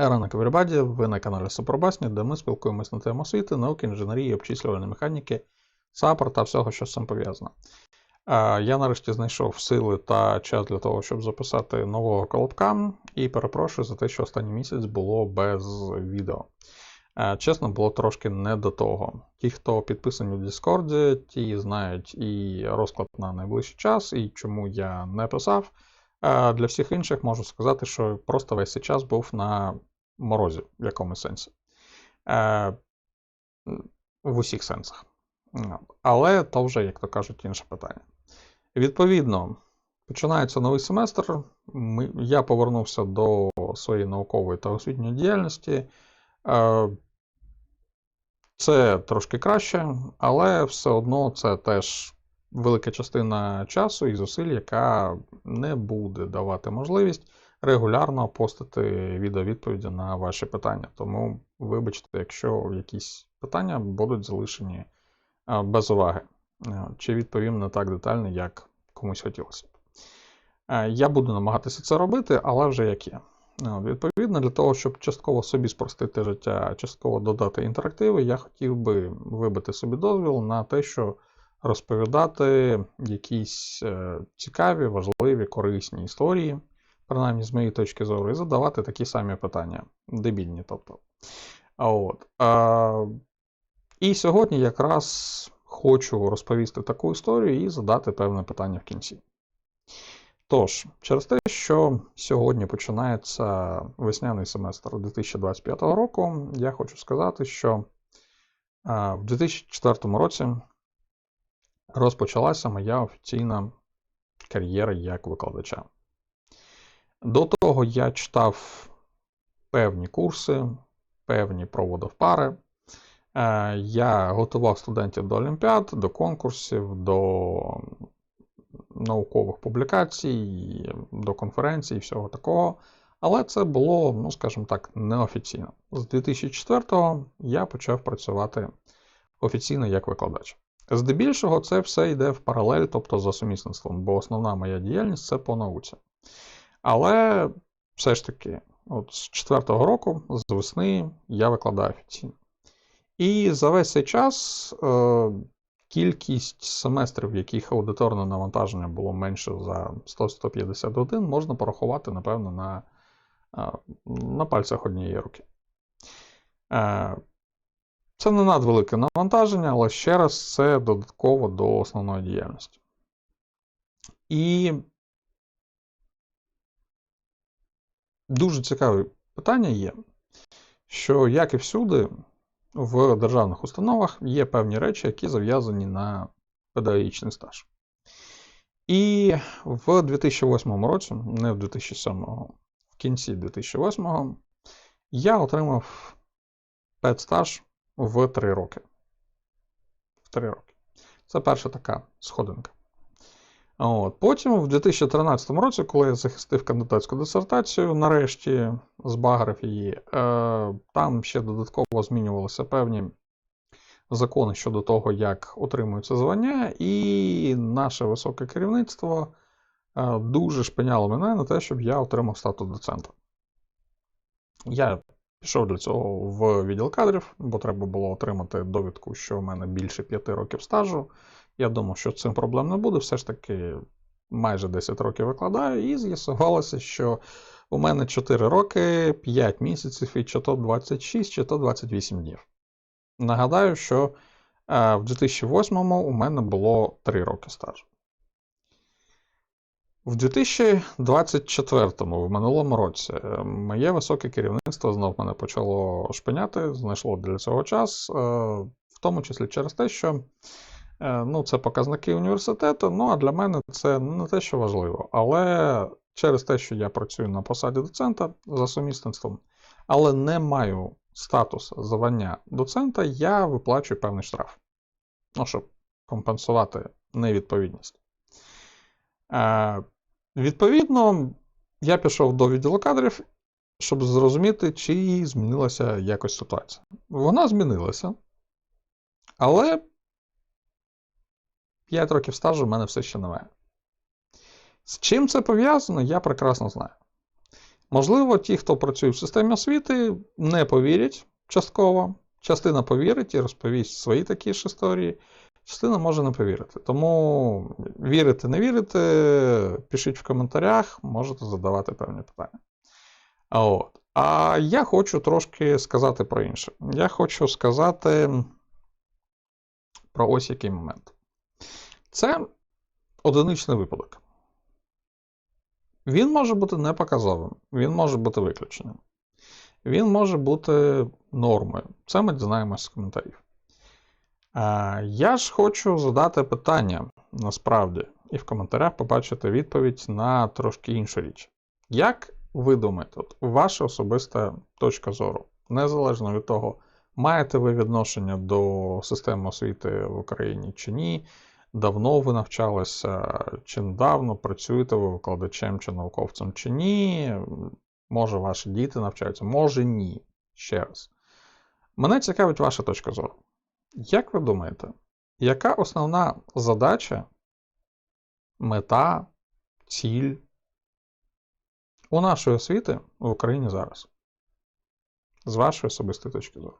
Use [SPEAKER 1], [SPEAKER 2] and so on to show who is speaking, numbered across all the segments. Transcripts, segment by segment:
[SPEAKER 1] Ранок everybody, ви на каналі Супербасні, де ми спілкуємось на тему освіти, науки, інженерії, обчислювальної механіки, сапер та всього, що з цим пов'язано. Е, Я нарешті знайшов сили та час для того, щоб записати нового колобка, і перепрошую за те, що останній місяць було без відео. Е, Чесно, було трошки не до того. Ті, хто підписані в Discord, ті знають і розклад на найближчий час, і чому я не писав. Е, Для всіх інших можу сказати, що просто весь цей час був на морозі в якомусь сенсі. Е, В усіх сенсах. Але то вже, як то кажуть, інше питання. Відповідно, починається новий семестр. Ми, я повернувся до своєї наукової та освітньої діяльності. Е, Це трошки краще, але все одно це теж велика частина часу і зусиль, яка не буде давати можливість регулярно постити відеовідповіді на ваші питання. Тому вибачте, якщо якісь питання будуть залишені е, без уваги, Е, чи відповім не так детально, як комусь хотілося. Е, Я буду намагатися це робити, але вже як є. Відповідно, для того, щоб частково собі спростити життя, частково додати інтерактиви, я хотів би вибити собі дозвіл на те, що розповідати якісь цікаві, важливі, корисні історії, принаймні з моєї точки зору, і задавати такі самі питання, дебільні, тобто. А От. А, і сьогодні якраз хочу розповісти таку історію і задати певне питання в кінці. Тож, через те, що сьогодні починається весняний семестр 2025 року, я хочу сказати, що в 2004 році розпочалася моя офіційна кар'єра як викладача. До того я читав певні курси, певні проводив пари. Е, Я готував студентів до олімпіад, до конкурсів, до наукових публікацій, до конференцій і всього такого. Але це було, ну скажімо так, неофіційно. З 2004-го я почав працювати офіційно як викладач. Здебільшого це все йде в паралель, тобто за сумісництвом, бо основна моя діяльність це по науці. Але все ж таки, от з 4-го року, з весни, я викладаю офіційно. І за весь цей час е, кількість семестрів, в яких аудиторне навантаження було менше за 100-150 годин, можна порахувати, напевно, на, е, на пальцях однієї руки. Е, це не надвелике навантаження, але ще раз це додатково до основної діяльності. І дуже цікаве питання є, що, як і всюди, в державних установах є певні речі, які зав'язані на педагогічний стаж. І в 2008 році, не в 2007, в кінці 2008 я отримав педстаж в 3 роки. В 3 роки. Це перша така сходинка. От. Потім, в 2013 році, коли я захистив кандидатську дисертацію, нарешті збагрив її, е, там ще додатково змінювалися певні закони щодо того, як отримується звання, і наше високе керівництво е, дуже шпиняло мене на те, щоб я отримав статус доцента. Я пішов для цього в відділ кадрів, бо треба було отримати довідку, що в мене більше 5 років стажу. Я думав, що цим проблем не буде. Все ж таки майже 10 років викладаю, і з'ясувалося, що у мене 4 роки, 5 місяців і чи то 26, чи то 28 днів. Нагадаю, що е, в 2008-му у мене було 3 роки стажу. В 2024-му, в минулому році, е, моє високе керівництво знов мене почало шпиняти, знайшло для цього час, е, в тому числі через те, що Ну, це показники університету. Ну, а для мене це не те, що важливо. Але через те, що я працюю на посаді доцента за сумісництвом, але не маю статус звання доцента, я виплачую певний штраф. Ну, щоб компенсувати невідповідність. Е, Відповідно, я пішов до відділу кадрів, щоб зрозуміти, чи змінилася якось ситуація. Вона змінилася. Але 5 років стажу в мене все ще немає. З чим це пов'язано, я прекрасно знаю. Можливо, ті, хто працює в системі освіти, не повірять частково. Частина повірить і розповість свої такі ж історії, частина може не повірити. Тому вірите, не вірите, пишіть в коментарях, можете задавати певні питання. А От. А я хочу трошки сказати про інше. Я хочу сказати про ось який момент. Це одиничний випадок. Він може бути непоказовим, він може бути виключенням. Він може бути нормою. Це ми дізнаємося з коментарів. А, Я ж хочу задати питання насправді, і в коментарях побачити відповідь на трошки іншу річ. Як ви думаєте, от ваша особиста точка зору, незалежно від того, маєте ви відношення до системи освіти в Україні чи ні, давно ви навчалися, чи недавно працюєте ви викладачем чи науковцем чи ні, може ваші діти навчаються, може ні. Ще раз. Мене цікавить ваша точка зору. Як ви думаєте, яка основна задача, мета, ціль у нашої освіти в Україні зараз? З вашої особистої точки зору.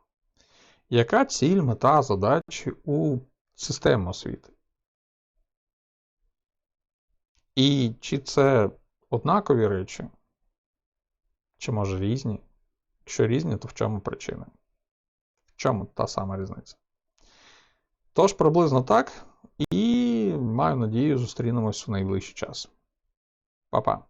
[SPEAKER 1] Яка ціль, мета, задачі у системи освіти? І чи це однакові речі, чи може різні? Якщо різні, то в чому причина? В чому та сама різниця? Тож, приблизно так. І маю надію, зустрінемось у найближчий час. Па-па!